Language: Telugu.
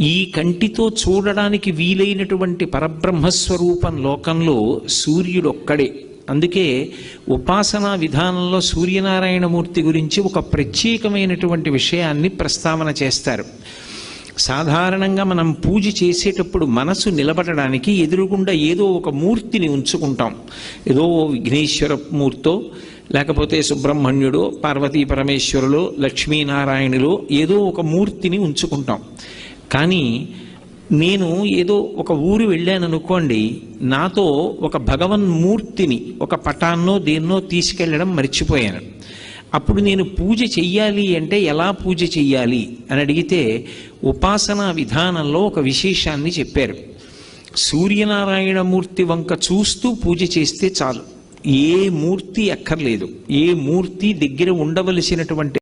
ఈ కంటితో చూడడానికి వీలైనటువంటి పరబ్రహ్మస్వరూపం లోకంలో సూర్యుడు ఒక్కడే. అందుకే ఉపాసనా విధానంలో సూర్యనారాయణమూర్తి గురించి ఒక ప్రత్యేకమైనటువంటి విషయాన్ని ప్రస్తావన చేస్తారు. సాధారణంగా మనం పూజ చేసేటప్పుడు మనసు నిలబడడానికి ఎదురుగుండా ఏదో ఒక మూర్తిని ఉంచుకుంటాం. ఏదో విఘ్నేశ్వర మూర్తో లేకపోతే సుబ్రహ్మణ్యుడు పార్వతీ పరమేశ్వరులు లక్ష్మీనారాయణులు ఏదో ఒక మూర్తిని ఉంచుకుంటాం. కానీ నేను ఏదో ఒక ఊరు వెళ్ళాను అనుకోండి నాతో ఒక భగవన్మూర్తిని ఒక పటాన్నో దేన్నో తీసుకెళ్ళడం మర్చిపోయాను. అప్పుడు నేను పూజ చెయ్యాలి అంటే ఎలా పూజ చెయ్యాలి అని అడిగితే ఉపాసనా విధానంలో ఒక విశేషాన్ని చెప్పారు. సూర్యనారాయణమూర్తి వంక చూస్తూ పూజ చేస్తే చాలు. ఏ మూర్తి అక్కర్లేదు. ఏ మూర్తి దగ్గర ఉండవలసినటువంటి